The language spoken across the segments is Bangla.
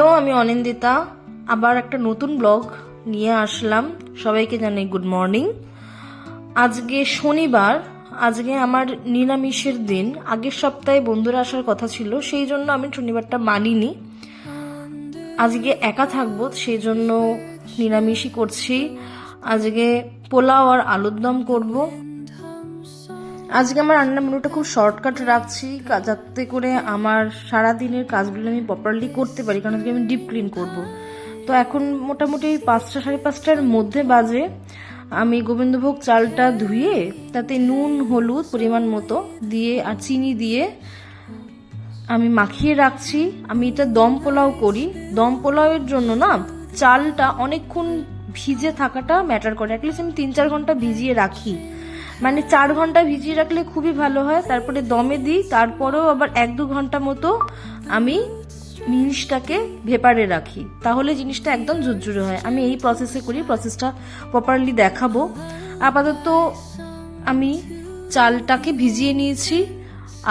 হ্যালো, আমি অনিন্দিতা। আবার একটা নতুন ব্লগ নিয়ে আসলাম। সবাইকে জানাই গুড মর্নিং। আজকে শনিবার, আজকে আমার নিরামিষের দিন। আগের সপ্তাহে বন্ধুরা আসার কথা ছিল, সেই জন্য আমি শনিবারটা মানিনি। আজকে একা থাকব, সেই জন্য নিরামিষই করছি। আজকে পোলাও আর আলুর দম করব। আজকে আমার রান্নার মেনুটা খুব শর্টকাট রাখছি যাতে করে আমার সারা দিনের কাজগুলো আমি প্রপারলি করতে পারি, কারণ আমি ডিপ ক্লিন করব। তো এখন মোটামুটি পাঁচটা, সাড়ে পাঁচটার মধ্যে বাজে। আমি গোবিন্দভোগ চালটা ধুয়ে, তাতে নুন, হলুদ পরিমাণ মতো দিয়ে আর চিনি দিয়ে আমি মাখিয়ে রাখছি। আমি এটা দম পোলাও করি। দম পোলাওয়ের জন্য না, চালটা অনেকক্ষণ ভিজে থাকাটা ম্যাটার করে। অ্যাটলিস্ট আমি তিন, চার ঘণ্টা ভিজিয়ে রাখি। মানে চার ঘণ্টা ভিজিয়ে রাখলে খুবই ভালো হয়, তারপরে দমে দিই, তারপরেও আবার এক দু ঘণ্টা মতো আমি জিনিসটাকে ভেপারে রাখি। তাহলে জিনিসটা একদম ঝুরঝুরে হয়। আমি এই প্রসেসে করি প্রসেসটা প্রপারলি দেখাবো। আপাতত আমি চালটাকে ভিজিয়ে নিয়েছি,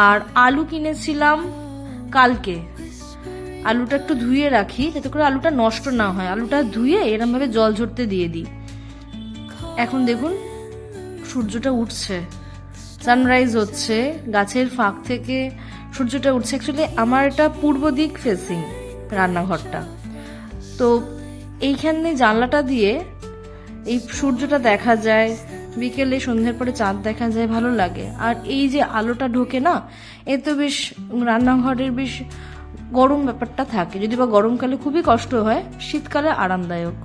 আর আলু কিনেছিলাম কালকে। আলুটা একটু ধুয়ে রাখি, যাতে করে আলুটা নষ্ট না হয়। আলুটা ধুয়ে এরমভাবে জল ঝরতে দিয়ে দিই। এখন দেখুন সূর্যটা উঠছে। সানরাইজ হচ্ছে, গাছের ফাঁক থেকে সূর্যটা উঠছে। অ্যাকচুয়ালি আমার এটা পূর্ব দিক ফেসিং রান্নাঘরটা। তো এইখানে জানলাটা দিয়ে এই সূর্যটা দেখা যায়, বিকেলে সন্ধ্যের পরে চাঁদ দেখা যায়, ভালো লাগে। আর এই যে আলোটা ঢোকে না, এ তো বেশ রান্নাঘরের বেশ গরম ব্যাপারটা থাকে। যদি বা গরমকালে খুবই কষ্ট হয়, শীতকালে আরামদায়ক।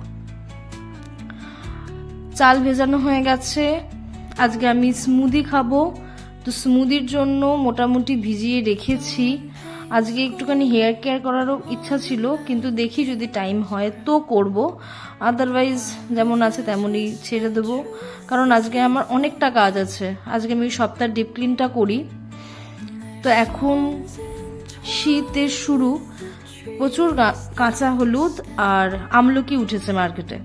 চাল ভেজানো হয়ে গেছে আজকে আমি স্মুদি খাব। তো স্মুদির জন্য মোটামুটি ভিজিয়ে রেখেছি। আজকে একটুখানি হেয়ার কেয়ার করারও ইচ্ছা ছিল, কিন্তু দেখি যদি টাইম হয় তো করব। আদারওয়াইজ যেমন আছে তেমনই ছেড়ে দেবো। কারণ আজকে আমার অনেকটা কাজ আছে। আজকে আমি সপ্তাহ ডিপ ক্লিনটা করি। তো এখন শীতের শুরু প্রচুর কাঁচা হলুদ আর আমলকি উঠেছে মার্কেটে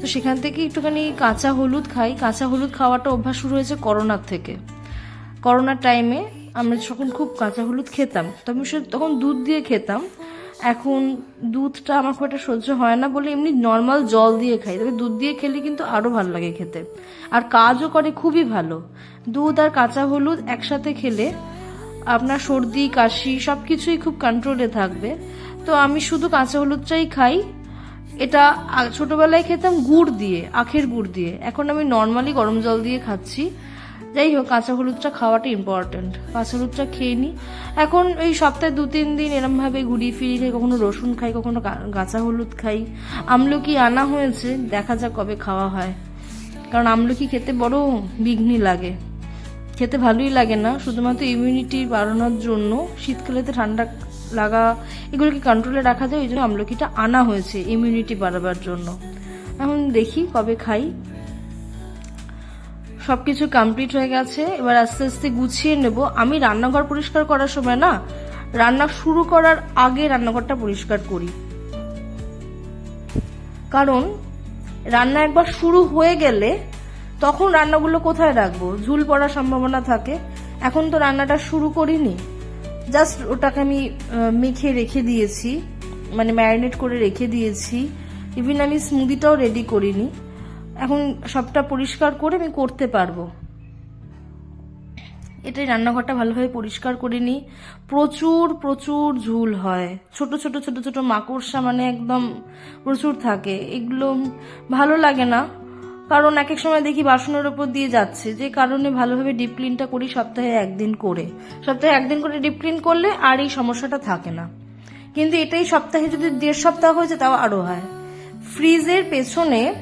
তো সেখান থেকে একটুখানি কাঁচা হলুদ খাই। কাঁচা হলুদ খাওয়াটা অভ্যাস শুরু হয়েছে করোনার থেকে। করোনার টাইমে আমরা যখন খুব কাঁচা হলুদ খেতাম তো আমি সে- তখন দুধ দিয়ে খেতাম। এখন দুধটা আমার খুব একটা সহ্য হয় না বলে এমনি নর্মাল জল দিয়ে খাই। তবে দুধ দিয়ে খেলে কিন্তু আরও ভালো লাগে খেতে। আর কাজও করে খুবই ভালো। দুধ আর কাঁচা হলুদ একসাথে খেলে আপনার সর্দি, কাশি সব কিছুই খুব কন্ট্রোলে থাকবে। তো আমি শুধু কাঁচা হলুদটাই খাই। এটা ছোটবেলায় খেতাম গুড় দিয়ে, আখের গুড় দিয়ে। এখন আমি নর্মালি গরম জল দিয়ে খাচ্ছি। যাই হোক, কাঁচা হলুদটা খাওয়াটা ইম্পর্ট্যান্ট কাঁচা হলুদটা খেয়ে নিই এখন এই সপ্তাহে দু তিন দিন এরমভাবে ঘুরিয়ে ফিরিয়ে খাই, কখনো রসুন খাই, কখনো কাঁচা হলুদ খাই। আমলকি আনা হয়েছে, দেখা যাক কবে খাওয়া হয়। কারণ আমলকি খেতে বড় বিঘ্নি লাগে। খেতে ভালোই লাগে না, শুধুমাত্র ইমিউনিটি বাড়ানোর জন্য শীতকালেতে ঠান্ডা লাগা, এগুলোকে কন্ট্রোলে রাখা যায় ওই জন্য আমলকিটা আনা হয়েছে ইমিউনিটি বাড়াবার জন্য। এখন দেখি কবে খাই। সব কিছু কমপ্লিট হয়ে গেছে, এবার আস্তে আস্তে গুছিয়ে নেব। আমি রান্নাঘর পরিষ্কার করার সময় না, রান্না শুরু করার আগে রান্নাঘরটা পরিষ্কার করি। কারণ, রান্না একবার শুরু হয়ে গেলে তখন রান্নাগুলো কোথায় রাখব? ঝুল পড়ার সম্ভাবনা থাকে। এখন তো রান্নাটা শুরু করিনি। জাস্ট ওটাকে আমি মেখে রেখে দিয়েছি মানে ম্যারিনেট করে রেখে দিয়েছি। ইভিন আমি স্মুদিটাও রেডি করিনি। এখন সবটা পরিষ্কার করে আমি করতে পারব। এটাই রান্নাঘরটা ভালোভাবে পরিষ্কার করে নিই। প্রচুর প্রচুর ঝুল হয়। ছোট ছোট ছোট ছোট মাকড়সা মানে একদম প্রচুর থাকে। এগুলো ভালো লাগে না। কারণ এক এক সময় দেখি বাসনের ওপর দিয়ে যাচ্ছে। যে কারণে ভালোভাবে ডিপ ক্লিনটা করি সপ্তাহে একদিন করে। সপ্তাহে একদিন করে ডিপ ক্লিন করলে আর এই সমস্যাটা থাকে না। কিন্তু এটাই সপ্তাহে যদি দেড় সপ্তাহ হয়েছে তাও আরও হয়। ফ্রিজের পেছনে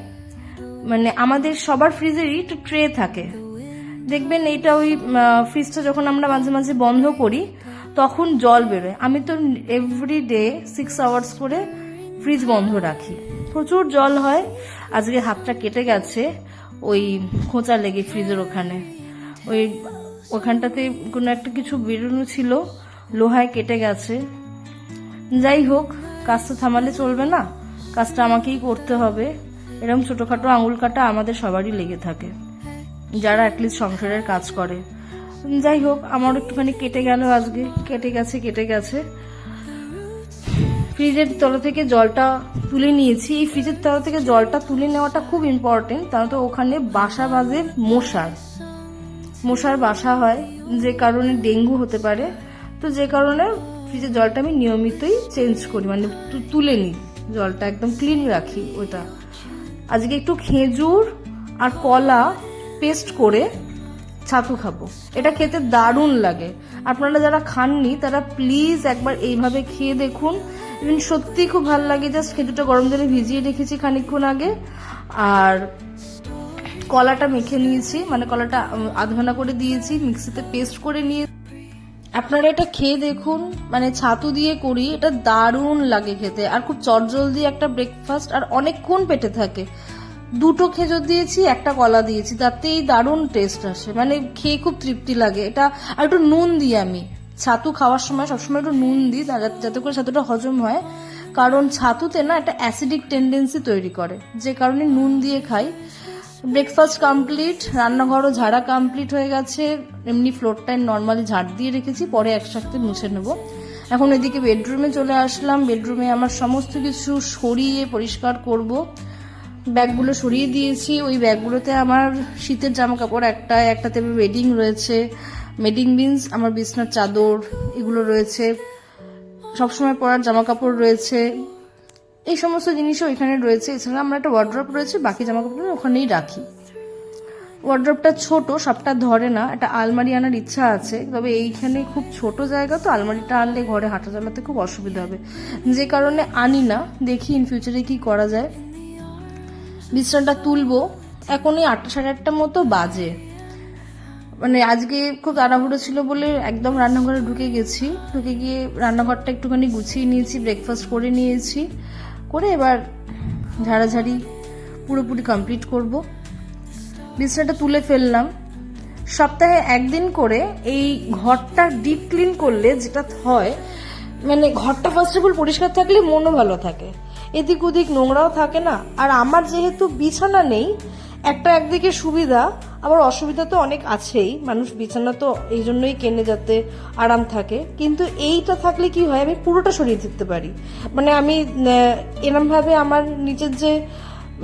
মানে আমাদের সবার ফ্রিজেরই একটু ট্রে থাকে। দেখবেন এইটা ওই ফ্রিজটা যখন আমরা মাঝে মাঝে বন্ধ করি, তখন জল বেরোয়। আমি তো এভরি ডে সিক্স আওয়ার্স করে ফ্রিজ বন্ধ রাখি। প্রচুর জল হয়। আজকে হাতটা কেটে গেছে ওই খোঁচা লেগে ফ্রিজের ওখানে। ওই ওখানটাতে কোনো একটা কিছু বেরোনো ছিল, লোহায় কেটে গেছে। যাই হোক, কাজটা থামালে চলবে না, কাজটা আমাকেই করতে হবে। এরকম ছোটোখাটো আঙুল কাটা আমাদের সবারই লেগে থাকে, যারা অ্যাটলিস্ট সংসারের কাজ করে। যাই হোক আমার একটুখানি কেটে গেল আজকে, কেটে গেছে কেটে গেছে। ফ্রিজের তলা থেকে জলটা তুলে নিয়েছি। এই ফ্রিজের তলা থেকে জলটা তুলে নেওয়াটা খুব ইম্পর্টেন্ট কারণ তো ওখানে বাসা বাজে মশার। মশার বাসা হয়, যে কারণে ডেঙ্গু হতে পারে। তো যে কারণে ফ্রিজের জলটা আমি নিয়মিতই চেঞ্জ করি মানে তুলে নিই। জলটা একদম ক্লিন রাখি ওটা। আজকে একটু খেজুর আর কলা পেস্ট করে ছাতু খাব। এটা খেতে দারুণ লাগে। আপনারা যারা খাননি তারা প্লিজ একবার এইভাবে খেয়ে দেখুন। ইভেন সত্যি খুব ভালো লাগে জাস্ট খেজুরটা গরম জলে ভিজিয়ে রেখেছি খানিকক্ষণ আগে। আর কলাটা মেখে নিয়েছি মানে কলাটা উম, আধ ঘণ্টা করে দিয়েছি মিক্সিতে পেস্ট করে নিয়ে। আপনারা এটা খেয়ে দেখুন মানে ছাতু দিয়ে করি এটা দারুণ লাগে খেতে। আর খুব চটজলদি একটা ব্রেকফাস্ট আর অনেকক্ষণ পেটে থাকে। দুটো খেজুর দিয়েছি, একটা কলা দিয়েছি, তাতেই দারুণ টেস্ট আসে। মানে খেয়ে খুব তৃপ্তি লাগে। এটা আর একটু নুন দিই আমি। ছাতু খাওয়ার সময় সবসময় একটু নুন দিই যাতে করে ছাতুটা হজম হয়। কারণ ছাতুতে না একটা অ্যাসিডিক টেন্ডেন্সি তৈরি করে। যে কারণে নুন দিয়ে খাই। ব্রেকফাস্ট কমপ্লিট রান্নাঘরও ঝাড়া কমপ্লিট হয়ে গেছে। এমনি ফ্লোরটায় নর্মালি ঝাড় দিয়ে রেখেছি, পরে একসাথে মুছে নেব। এখন এদিকে বেডরুমে চলে আসলাম। বেডরুমে আমার সমস্ত কিছু সরিয়ে পরিষ্কার করব। ব্যাগগুলো সরিয়ে দিয়েছি। ওই ব্যাগগুলোতে আমার শীতের জামা কাপড় একটা, একটাতে ওয়েডিং রয়েছে। মেডিং বিনস আমার বিছনার চাদর, এগুলো রয়েছে। সবসময় পরার জামা কাপড় রয়েছে। এই সমস্ত জিনিসও ওইখানে রয়েছে। এছাড়া আমরা একটা ওয়ার্ড্রপ রয়েছে, বাকি জামা কাপড় ওখানেই রাখি। ওয়ার্ড্রপটা ছোট, সবটা ধরে না, একটা আলমারি আনার ইচ্ছা আছে। তবে এইখানে খুব ছোট জায়গা, তো আলমারিটা আনলে ঘরে হাঁটা চালাতে খুব অসুবিধা হবে। যে কারণে আনি না, দেখি ইন ফিউচারে কি করা যায়। বিছানাটা তুলবো। এখনই আটটা সাড়ে আটটা মতো বাজে। মানে আজকে খুব তাড়াহুড়ো ছিল বলে একদম রান্নাঘরে ঢুকে গেছি। ঢুকে গিয়ে রান্নাঘরটা একটুখানি গুছিয়ে নিয়েছি ব্রেকফাস্ট করে নিয়েছি। করে এবার ঝাড়াঝাড়ি পুরোপুরি কমপ্লিট করব। বিছানাটা তুলে ফেললাম। সপ্তাহে একদিন করে এই ঘরটা ডিপ ক্লিন করলে যেটা হয় মানে ঘরটা ফার্স্ট অফ অল পরিষ্কার থাকলে মনও ভালো থাকে। এদিক ওদিক নোংরাও থাকে না। আর আমার যেহেতু বিছানা নেই, একটা একদিকে সুবিধা, আবার অসুবিধা তো অনেক আছেই। মানুষ বিছানা তো এই জন্যই কেনে যাতে আরাম থাকে। কিন্তু এইটা থাকলে কি হয়, আমি পুরোটা সরিয়ে দিতে পারি। মানে আমি এরমভাবে আমার নিচের যে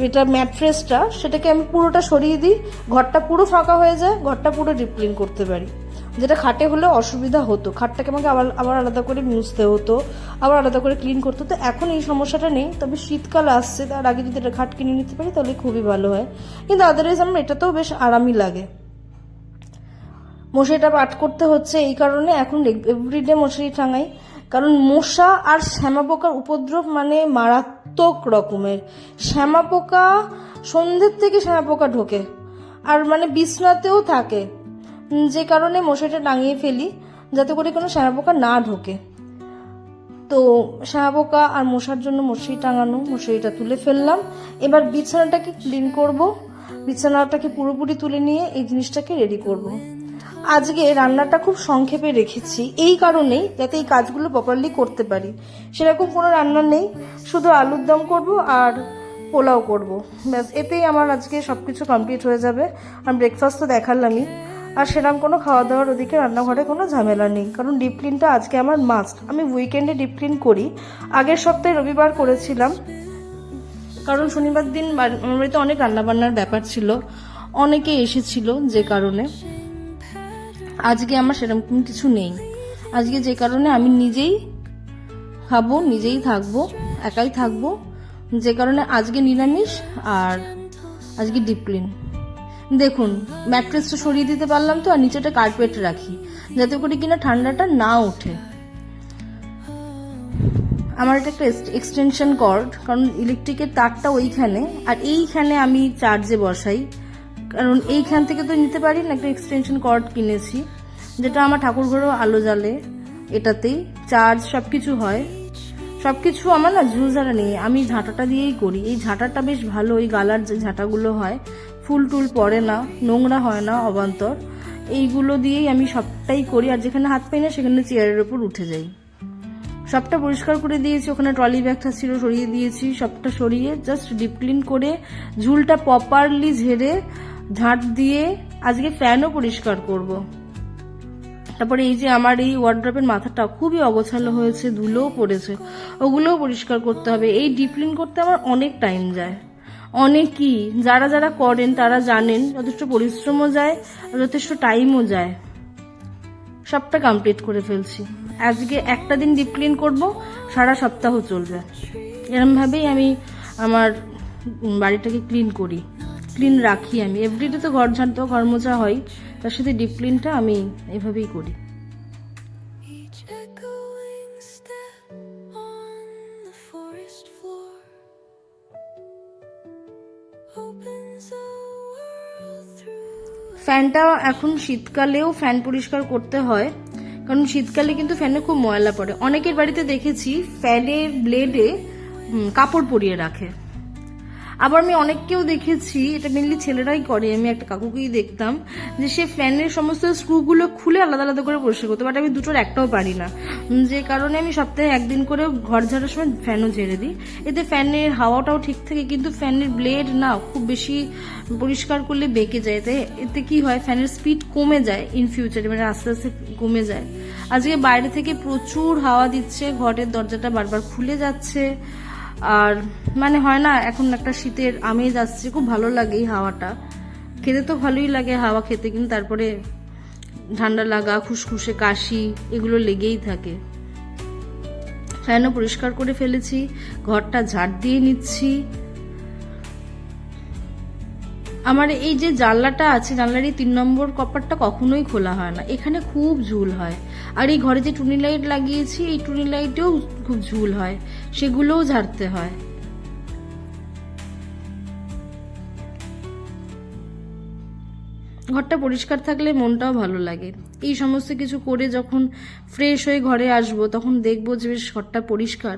এটা ম্যাট্রেসটা, সেটাকে আমি পুরোটা সরিয়ে দিই। ঘরটা পুরো ফাঁকা হয়ে যায়, ঘরটা পুরো ডিপ ক্লিন করতে পারি। যেটা খাটে হলে অসুবিধা হতো। খাটটাকে আমাকে আবার আবার আলাদা করে মুছতে হতো, আবার আলাদা করে ক্লিন করতে হতো। এখন এই সমস্যাটা নেই, তবে শীতকাল আসছে, তার আগে যদি এটা খাট কিনে নিতে পারি তাহলে খুবই ভালো হয়। কিন্তু আদারওয়াইজ আমার এটাতেও বেশ আরামই লাগে। মশারিটা পাট করতে হচ্ছে এই কারণে এখন এভরিডে মশারি টাঙাই। কারণ মশা আর শ্যামা পোকার উপদ্রব মানে মারাত্মক রকমের। শ্যামা পোকা সন্ধ্যের থেকে শ্যামা পোকা ঢোকে। আর মানে বিছনাতেও থাকে। যে কারণে মশারিটা টাঙিয়ে ফেলি, যাতে করে কোনো শ্যামা পোকা না ঢোকে। তো শ্যামা পোকা আর মশার জন্য মশারি টাঙানো, মশারিটা তুলে ফেললাম। এবার বিছানাটাকে ক্লিন করব। বিছানাটাকে পুরোপুরি তুলে নিয়ে এই জিনিসটাকে রেডি করব। আজকে রান্নাটা খুব সংক্ষেপে রেখেছি। এই কারণেই যাতে এই কাজগুলো প্রপারলি করতে পারি। সেরকম কোনো রান্না নেই। শুধু আলুর দম করব আর পোলাও করব। ব্যাস, এতেই আমার আজকে সব কিছু কমপ্লিট হয়ে যাবে। আর ব্রেকফাস্ট তো দেখালামই। আর সেরকম কোনো খাওয়া দাওয়ার ওদিকে রান্নাঘরে কোনো ঝামেলা নেই। কারণ ডিপ ক্লিনটা আজকে আমার মাস্ট আমি উইকেন্ডে ডিপ ক্লিন করি। আগের সপ্তাহে রবিবার করেছিলাম। কারণ শনিবার দিন আমার বাড়িতে অনেক রান্নাবান্নার ব্যাপার ছিল। অনেকে এসেছিল যে কারণে। আজকে আমার সেরকম কিছু নেই। আজকে যে কারণে আমি নিজেই খাব, নিজেই থাকব, একাই থাকব। যে কারণে আজকে নিরামিষ আর আজকে ডিপ ক্লিন দেখুন ম্যাট্রেসটা সরিয়ে দিতে পারলাম তো, আর নিচেটা কার্পেট রাখি, যাতে করে কিনা ঠান্ডাটা না ওঠে। আমার এটা একটা এক্সটেনশন কর্ড কারণ ইলেকট্রিকের তারটা ওইখানে, আর এইখানে আমি চার্জে বসাই। কারণ এইখান থেকে তো নিতে পারি না, একটা এক্সটেনশন কর্ড কিনেছি, যেটা আমার ঠাকুর ঘরেও আলো জ্বালে এটাতেই। চার্জ সব কিছু হয়। সব কিছু আমার না ঝুলঝাড়া নেই, আমি ঝাঁটাটা দিয়েই করি। এই ঝাঁটাটা বেশ ভালো ওই গালার যে ঝাঁটাগুলো হয় ফুল টুল পড়ে না, নোংরা হয় না অবান্তর। এইগুলো দিয়েই আমি সবটাই করি, আর যেখানে হাত পাই না সেখানে চেয়ারের ওপর উঠে যাই। সবটা পরিষ্কার করে দিয়েছি, ওখানে ট্রলি ব্যাগটা ছিল, সরিয়ে দিয়েছি, সবটা সরিয়ে জাস্ট ডিপ ক্লিন করে ঝুলটা প্রপারলি ঝেড়ে ঝাঁট দিয়ে আজকে ফ্যানও পরিষ্কার করব। তারপরে এই যে আমার এই ওয়ার্ড্রপের মাথাটা খুবই অগোছালো হয়েছে, ধুলোও পড়েছে, ওগুলোও পরিষ্কার করতে হবে। এই ডিপ্লিন করতে আমার অনেক টাইম যায়। অনেকই, যারা যারা করেন তারা জানেন যথেষ্ট পরিশ্রমও যায়, আর যথেষ্ট টাইমও যায়। সবটা কমপ্লিট করে ফেলছি। আজকে একটা দিন ডিপ ক্লিন করব, সারা সপ্তাহ চলবে। এরমভাবেই আমি আমার বাড়িটাকে ক্লিন করি। ক্লিন রাখি আমি। এভরিডে তো ঘর ঝাড়তে ঘর মোছা হয়, তার সাথে ডিপ ক্লিনটা আমি এভাবেই করি। ফ্যানটা এখন শীতকালেও ফ্যান পরিষ্কার করতে হয়, কারণ শীতকালে কিন্তু ফ্যানে খুব ময়লা পড়ে। অনেকের বাড়িতে দেখেছি ফ্যানের ব্লেডে কাপড় পরিয়ে রাখে। আবার আমি অনেককেও দেখেছি, এটা মেনলি ছেলেরাই করে, আমি একটা কাকুকেই দেখতাম, যে সে ফ্যানের সমস্ত স্ক্রুগুলো খুলে আলাদা আলাদা করে পরিষ্কার করতো বাট আমি দুটোর একটাও পারি না। যে কারণে আমি সপ্তাহে একদিন করে ঘর ঝাড়ার সময় ফ্যানও ঝেড়ে দিই। এতে ফ্যানের হাওয়াটাও ঠিক থাকে, কিন্তু ফ্যানের ব্লেড না, খুব বেশি পরিষ্কার করলে বেঁকে যায়। তাই এতে কি হয় ফ্যানের স্পিড কমে যায় ইন ফিউচারে মানে আস্তে আস্তে কমে যায়। আজকে বাইরে থেকে প্রচুর হাওয়া দিচ্ছে, ঘরের দরজাটা বারবার খুলে যাচ্ছে। আর মানে হয় না, এখন একটা শীতের আমেজ আসছে, খুব ভালো লাগে এই হাওয়াটা। খেতে তো ভালোই লাগে হাওয়া খেতে, কিন্তু তারপরে ঠান্ডা লাগা, খুসখুসে কাশি, এগুলো লেগেই থাকে। ফ্যানও পরিষ্কার করে ফেলেছি, ঘরটা ঝাড় দিয়ে নিচ্ছি। আমার এই যে জানলাটা আছে, জানলার এই তিন নম্বর কপারটা কখনোই খোলা হয় না। এখানে খুব ঝুল হয়। আর এই ঘরে যে টুনি লাইট লাগিয়েছি, এই টুনি লাইটেও খুব ঝুল হয়। সেগুলোও ঝাড়তে হয়। ঘরটা পরিষ্কার থাকলে মনটাও ভালো লাগে। এই সমস্ত কিছু করে যখন ফ্রেশ হয়ে ঘরে আসব, তখন দেখব যে বেশ ঘরটা পরিষ্কার।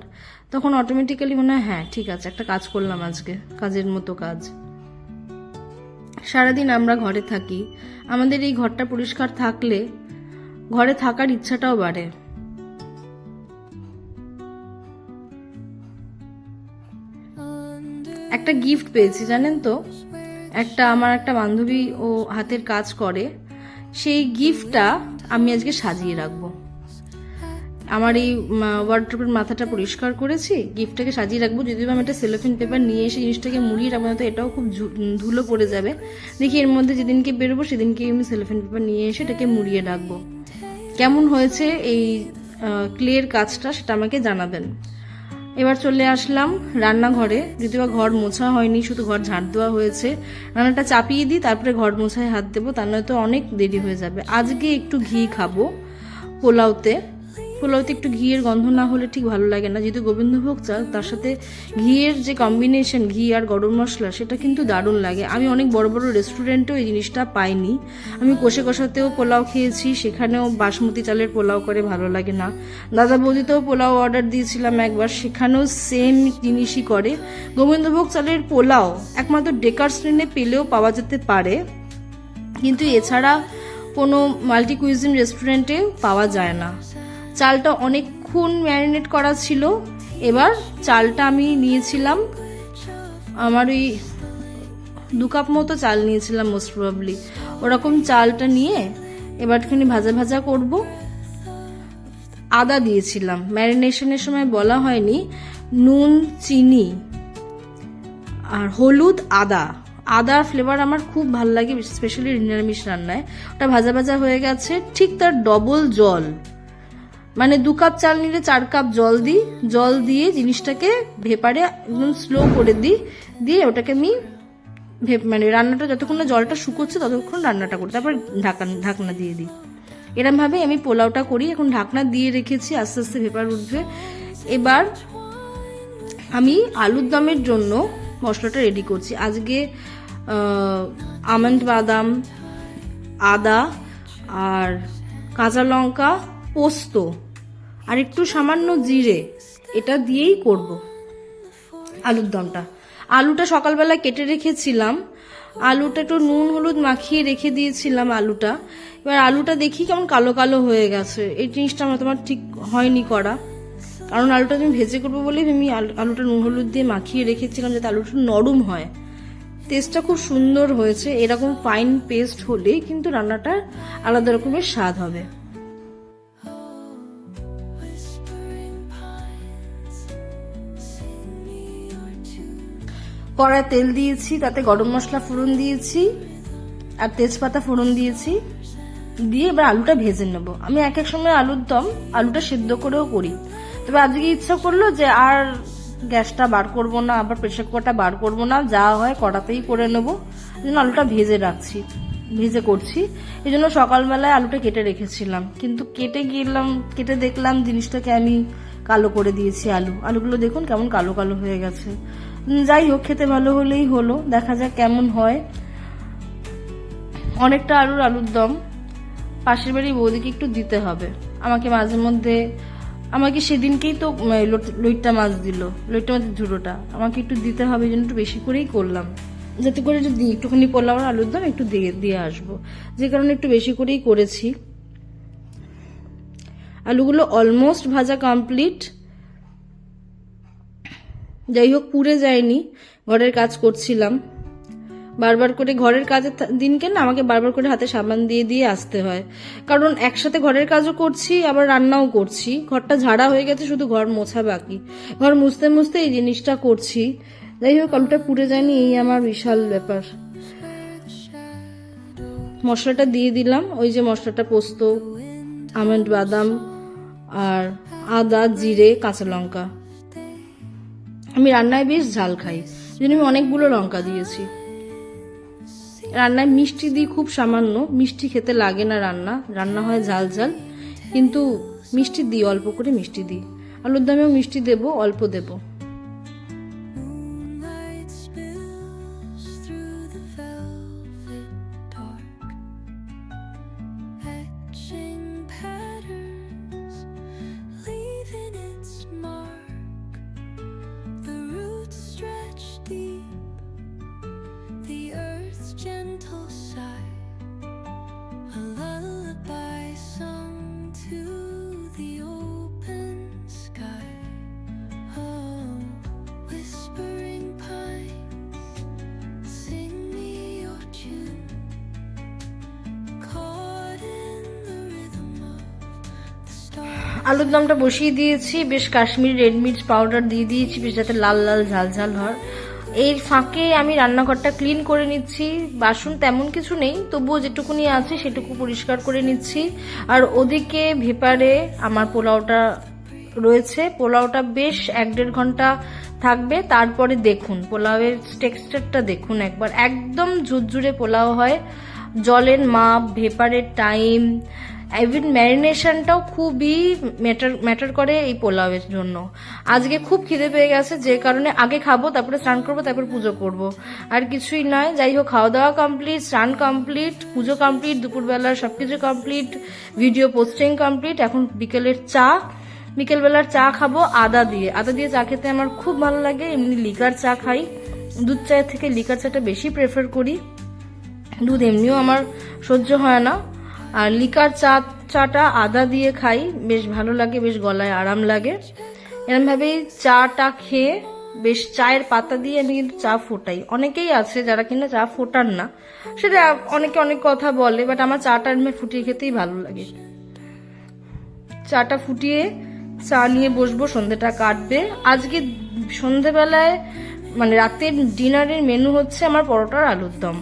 তখন অটোমেটিক্যালি মনে হয় হ্যাঁ ঠিক আছে, একটা কাজ করলাম আজকে, কাজের মতো কাজ। সারাদিন আমরা ঘরে থাকি। আমাদের এই ঘরটা পরিষ্কার থাকলে ঘরে থাকার ইচ্ছাটাও বাড়ে। একটা গিফট পেয়েছি, জানেন তো? একটা আমার একটা বান্ধবী ও হাতের কাজ করে। সেই গিফটটা আমি আজকে সাজিয়ে রাখব। আমার এই ওয়ার্ড্রপের মাথাটা পরিষ্কার করেছি গিফটটাকে সাজিয়ে রাখব। যদিও আমি একটা সেলোফিন পেপার নিয়ে এসে জিনিসটাকে মুড়িয়ে রাখব তো এটাও খুব ধুলো পড়ে যাবে। দেখি এর মধ্যে যেদিনকে বেরোবো সেদিনকে আমি সেলোফিন পেপার নিয়ে এসে এটাকে মুড়িয়ে রাখব। কেমন হয়েছে এই ক্লের কাজটা সেটা আমাকে জানাবেন। এবার চলে আসলাম রান্নাঘরে। যদি বা ঘর মোছা হয়নি, শুধু ঘর ঝাড় দেওয়া হয়েছে। রান্নাটা চাপিয়ে দিই, তারপরে ঘর মোছায় হাত দেবো তা নয়তো অনেক দেরি হয়ে যাবে। আজকে একটু ঘি খাব পোলাওতে। পোলাওতে একটু ঘিয়ের গন্ধ না হলে ঠিক ভালো লাগে না। যেহেতু গোবিন্দভোগ চাল, তার সাথে ঘিয়ের যে কম্বিনেশন ঘি আর গরম মশলা, সেটা কিন্তু দারুণ লাগে। আমি অনেক বড় বড় রেস্টুরেন্টেও এই জিনিসটা পাইনি। আমি কষে কষাতেও পোলাও খেয়েছি, সেখানেও বাসমতি চালের পোলাও করে ভালো লাগে না। দাদা বৌদিতেও পোলাও অর্ডার দিয়েছিলাম একবার, সেখানেও সেম জিনিসই করে। গোবিন্দভোগ চালের পোলাও একমাত্র ডেকার শ্রেণি পেলেও পাওয়া যেতে পারে। কিন্তু এছাড়া কোনো মাল্টি কুইজিন রেস্টুরেন্টে পাওয়া যায় না। চালটা অনেকক্ষণ ম্যারিনেট করা ছিল। এবার চালটা আমি নিয়েছিলাম। আমার ওই দু কাপ মতো চাল নিয়েছিলাম মোস্ট প্রবাবলি ওরকম চালটা নিয়ে এবার ভাজা ভাজা করব। আদা দিয়েছিলাম। ম্যারিনেশনের সময় বলা হয়নি। নুন, চিনি আর হলুদ, আদা। আদার ফ্লেভার আমার খুব ভালো লাগে স্পেশালি নিরামিষ রান্নায়। ওটা ভাজা ভাজা হয়ে গেছে। ঠিক তার ডবল জল। মানে দু কাপ চাল নিলে চার কাপ জল দিই, জল দিয়ে জিনিসটাকে ভেপারে একদম স্লো করে দিই, দিয়ে ওটাকে আমি ভেপ- মানে রান্নাটা যতক্ষণ না জলটা শুকোচ্ছে ততক্ষণ রান্নাটা করি, তারপর ঢাকা, ঢাকনা দিয়ে দিই। এরমভাবে আমি পোলাওটা করি, এখন ঢাকনা দিয়ে রেখেছি, আস্তে আস্তে ভেপার উঠবে। এবার আমি আলুর দমের জন্য মশলাটা রেডি করছি। আজকে আমন্ড বাদাম, আদা আর কাঁচা লঙ্কা, পোস্ত আর একটু সামান্য জিরে এটা দিয়েই করব আলুর দমটা। আলুটা সকালবেলা কেটে রেখেছিলাম। আলুটা একটু নুন হলুদ মাখিয়ে রেখে দিয়েছিলাম আলুটা। এবার আলুটা দেখি কেমন কালো কালো হয়ে গেছে। এই জিনিসটা আমার তোমার ঠিক হয়নি করা। কারণ আলুটা আমি ভেজে করব বলে আমি আলু- আলুটা নুন হলুদ দিয়ে মাখিয়ে রেখেছিলাম যাতে আলুটা নরম হয়। টেস্টটা খুব সুন্দর হয়েছে। এরকম ফাইন পেস্ট হলে কিন্তু রান্নাটা আলাদা রকমের স্বাদ হবে। কড়ায় তেল দিয়েছি, তাতে গরম মশলা ফোড়ন দিয়েছি আর তেজপাতা ফোড়ন দিয়েছি। দিয়ে এবার আলুটা ভেজে নেব। আমি এক এক সময় আলুর দম, আলুটা সেদ্ধ করেও করি। তবে আজকে ইচ্ছা করল যে আর গ্যাসটা বার করব না, আবার প্রেশার কুকারটা বার করব না, যা হয় কড়াতেই করে নেব। জন্য আলুটা ভেজে রাখছি, ভেজে করছি। এই জন্য সকালবেলায় আলুটা কেটে রেখেছিলাম। কিন্তু কেটে গেলাম, কেটে দেখলাম জিনিসটাকে আমি কালো করে দিয়েছি আলু। আলুগুলো দেখুন কেমন কালো কালো হয়ে গেছে। যাই হোক, খেতে ভালো হলেই হলো। দেখা যাক কেমন হয়। অনেকটা আলুর আলুর দম। পাশের বাড়ি বৌদিকে একটু দিতে হবে। আমাকে মাঝে মধ্যে, আমাকে সেদিনকেই তো লইট্টা মাছ দিল। লইট্টা মাছের ঝুড়োটা। আমাকে একটু দিতে হবে, এই জন্য একটু বেশি করেই করলাম। যাতে করে যদি একটুখানি পোলাও আর আলুর দম একটু দিয়ে দিয়ে আসব। যে কারণে একটু বেশি করেই করেছি। আলুগুলো অলমোস্ট ভাজা কমপ্লিট যাই হোক, পুড়ে যায়নি। ঘরের কাজ করছিলাম। বারবার করে ঘরের কাজের দিনকে না আমাকে বারবার করে হাতে সাবান দিয়ে দিয়ে আসতে হয়। কারণ একসাথে ঘরের কাজও করছি, আবার রান্নাও করছি। ঘরটা ঝাড়া হয়ে গেছে, শুধু ঘর মোছা বাকি। ঘর মুছতে মুছতে এই জিনিসটা করছি। যাই হোক, আলুটা পুড়ে যায়নি, এই আমার বিশাল ব্যাপার। মশলাটা দিয়ে দিলাম। ওই যে মশলাটা পোস্ত আমন্ড বাদাম আর আদা, জিরে, কাঁচা লঙ্কা। আমি রান্নায় বেশ ঝাল খাই জন্য আমি অনেকগুলো লঙ্কা দিয়েছি। রান্নায় মিষ্টি দিই খুব সামান্য, মিষ্টি খেতে লাগে না রান্না রান্না হয় ঝাল ঝাল, কিন্তু মিষ্টি দিই, অল্প করে মিষ্টি দিই। আলুর দামেও মিষ্টি দেবো, অল্প দেব। আলুর দমটা বসিয়ে দিয়েছি, বেশ কাশ্মীরি রেড মির্চ পাউডার দিয়ে দিয়েছি, বেশ যাতে লাল লাল ঝাল ঝাল হয়। এর ফাঁকে আমি রান্নাঘরটা ক্লিন করে নিচ্ছি, বাসন তেমন কিছু নেই, তবুও যেটুকুনি আছে সেটুকু পরিষ্কার করে নিচ্ছি। আর ওদিকে ভেপারে আমার পোলাওটা রয়েছে, পোলাওটা বেশ এক দেড় ঘণ্টা থাকবে, তারপরে দেখুন, পোলাওয়ের টেক্সচারটা দেখুন একবার। একদম ঝুরঝুরে পোলাও হয়, জলের মাপ, ভেপারের টাইম ইভেন ম্যারিনেশনটাও খুবই ম্যাটার ম্যাটার করে এই পোলাওয়ের জন্য। আজকে খুব খিদে পেয়ে গেছে, যে কারণে আগে খাব, তারপরে স্নান করব, তারপরে পুজো করব। আর কিছুই নয়, যাই হোক খাওয়া দাওয়া কমপ্লিট স্নান কমপ্লিট পুজো কমপ্লিট দুপুরবেলার সবকিছু কমপ্লিট ভিডিও পোস্টিং কমপ্লিট এখন বিকেলের চা। বিকেলবেলার চা খাব, আদা দিয়ে। আদা দিয়ে চা খেতে আমার খুব ভালো লাগে, এমনি লিকার চা খাই। দুধ চায়ের থেকে লিকার চাটা বেশি প্রেফার করি। দুধ এমনিও আমার সহ্য হয় না। আর লিকার চা, চাটা আদা দিয়ে খাই। বেশ ভালো লাগে, বেশ গলায় আরাম লাগে। এরমভাবেই চাটা খেয়ে বেশ চায়ের পাতা দিয়ে আমি কিন্তু চা ফোটাই। অনেকেই আছে যারা কিনা চা ফোটান না। সেটা অনেকে অনেক কথা বলে বাট আমার চাটা এমনি ফুটিয়ে খেতেই ভালো লাগে। চাটা ফুটিয়ে চা নিয়ে বসবো, সন্ধেটা কাটবে। আজকে সন্ধেবেলায় মানে রাতের ডিনারের মেনু হচ্ছে আমার পরোটার আলুর দম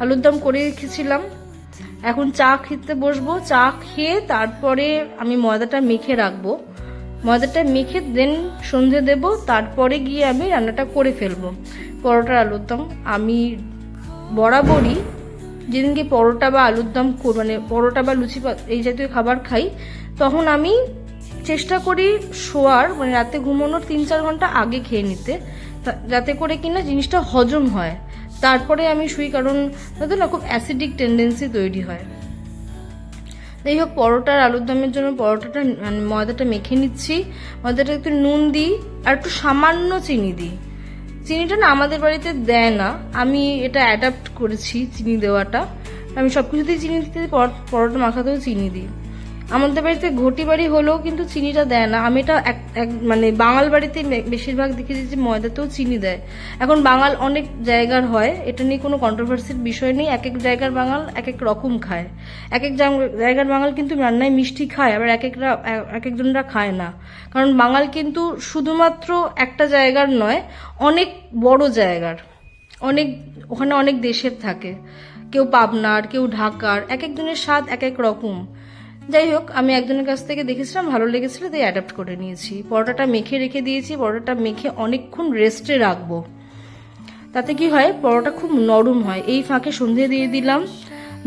আলুর দম করে রেখেছিলাম। এখন চা খেতে বসবো, চা খেয়ে তারপরে আমি ময়দাটা মেখে রাখব। ময়দাটা মেখে দেন সন্ধে দেব, তারপরে গিয়ে আমি রান্নাটা করে ফেলব। পরোটার আলুর দম। আমি বরাবরই যেদিনকে পরোটা বা আলুর দম মানে পরোটা বা লুচি এই জাতীয় খাবার খাই, তখন আমি চেষ্টা করি শোয়ার মানে রাতে ঘুমানোর তিন চার ঘণ্টা আগে খেয়ে নিতে যাতে করে কিনা জিনিসটা হজম হয়। তারপরে আমি শুই, কারণ তাতে না, খুব অ্যাসিডিক টেন্ডেন্সি তৈরি হয়। যাই হোক, পরোটার আলুর দমের জন্য পরোটাটা মানে ময়দাটা মেখে নিচ্ছি। ময়দাটা একটু নুন দিই, আর একটু সামান্য চিনি দিই। চিনিটা না আমাদের বাড়িতে দেয় না। আমি এটা অ্যাডাপ্ট করেছি, চিনি দেওয়াটা। আমি সব কিছুতেই চিনি দিতে পরোটা মাখাতেও চিনি দিই। আমাদের বাড়িতে ঘটি বাড়ি হলেও কিন্তু চিনিটা দেয় না। আমি এটা এক, এক- মানে বাঙাল বাড়িতে বেশিরভাগ দেখেছি যে ময়দাতেও চিনি দেয়। এখন বাঙাল অনেক জায়গার হয়, এটা নিয়ে কোনো কন্ট্রোভার্সির বিষয় নেই। এক এক জায়গার বাঙাল এক এক রকম খায়। এক এক জায়গার বাঙাল কিন্তু রান্নায় মিষ্টি খায়, আবার এক একরা, এক একজনরা খায় না। কারণ বাঙাল কিন্তু শুধুমাত্র একটা জায়গার নয়, অনেক বড় জায়গার। অনেক, ওখানে অনেক দেশের থাকে। কেউ পাবনার, কেউ ঢাকার, এক একজনের স্বাদ এক এক রকম। যাই হোক, আমি একজনের কাছ থেকে দেখেছিলাম, ভালো লেগেছিল, তাই অ্যাডাপ্ট করে নিয়েছি। পরোটাটা মেখে রেখে দিয়েছি, পরোটাটা মেখে অনেকক্ষণ রেস্টে রাখব। তাতে কি হয়, পরোটা খুব নরম হয়। এই ফাঁকে সন্ধে দিয়ে দিলাম।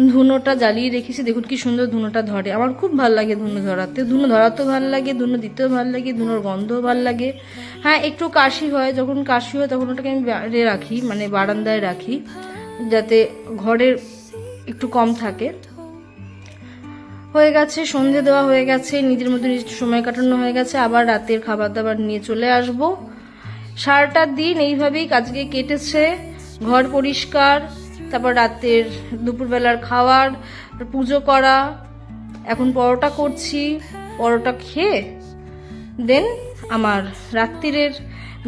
ধুনোটা জ্বালিয়ে রেখেছি। দেখুন কি সুন্দর ধুনোটা ধরে। আমার খুব ভালো লাগে ধুনো ধরাতে। ধুনো ধরাতেও ভালো লাগে, ধুনো দিতেও ভালো লাগে, ধুনোর গন্ধও ভালো লাগে। হ্যাঁ একটু কাশি হয়, যখন কাশি হয়, তখন ওটাকে আমি বাইরে রাখি মানে বারান্দায় রাখি, যাতে ঘরের একটু কম থাকে। হয়ে গেছে, সন্ধে দেওয়া হয়ে গেছে, নিজের মধ্যে নিজের সময় কাটানো হয়ে গেছে, আবার রাতের খাবার দাবার নিয়ে চলে আসব। সারাটা দিন এইভাবেই কাজকে কেটেছে, ঘর পরিষ্কার, তারপর রাতের দুপুরবেলার খাওয়ার, পুজো করা, এখন পরোটা করছি, পরোটা খেয়ে দেন আমার রাত্রিরের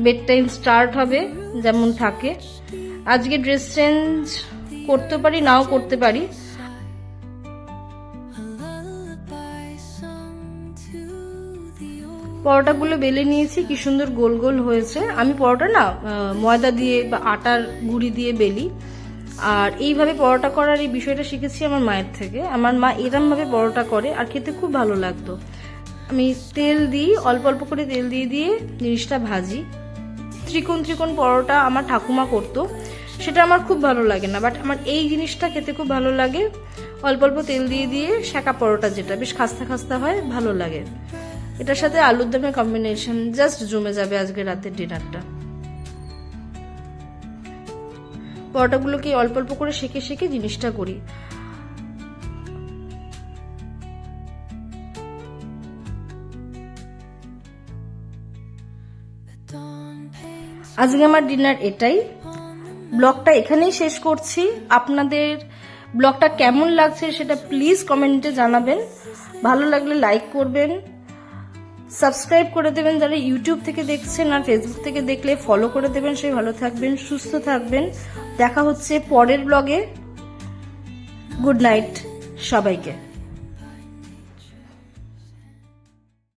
বেড টাইম স্টার্ট হবে, যেমন থাকে। আজকে ড্রেস চেঞ্জ করতে পারি, নাও করতে পারি। পরোটাগুলো বেলে নিয়েছি, কি সুন্দর গোল গোল হয়েছে। আমি পরোটা না ময়দা দিয়ে বা আটার গুঁড়ি দিয়ে বেলি। আর এইভাবে পরোটা করার এই বিষয়টা শিখেছি আমার মায়ের থেকে। আমার মা এরম ভাবে পরোটা করে আর খেতে খুব ভালো লাগতো। আমি তেল দিই, অল্প অল্প করে তেল দিয়ে দিয়ে জিনিসটা ভাজি। ত্রিকোণ ত্রিকোণ পরোটা আমার ঠাকুমা করতো। সেটা আমার খুব ভালো লাগে না, বাট আমার এই জিনিসটা খেতে খুব ভালো লাগে। অল্প অল্প তেল দিয়ে দিয়ে শাঁকা পরোটা যেটা, বেশ খাস্তা খাস্তা হয়, ভালো লাগে। এটার সাথে আলুর দমের কম্বিনেশন জাস্ট জমে যাবে আজকে রাতের ডিনারটা পরোটাগুলোকে অল্প অল্প করে শেখে শেখে জিনিসটা করি। আজকে আমার ডিনার এটাই। ব্লগটা এখানেই শেষ করছি। আপনাদের ব্লগটা কেমন লাগছে সেটা প্লিজ কমেন্টে জানাবেন। ভালো লাগলে লাইক করবেন। সাবস্ক্রাইব করে দেবেন যারা ইউটিউব থেকে দেখছেন আর ফেসবুক থেকে দেখলে ফলো করে দেবেন। সেই ভালো থাকবেন, সুস্থ থাকবেন। দেখা হচ্ছে পরের ব্লগে গুড নাইট সবাইকে।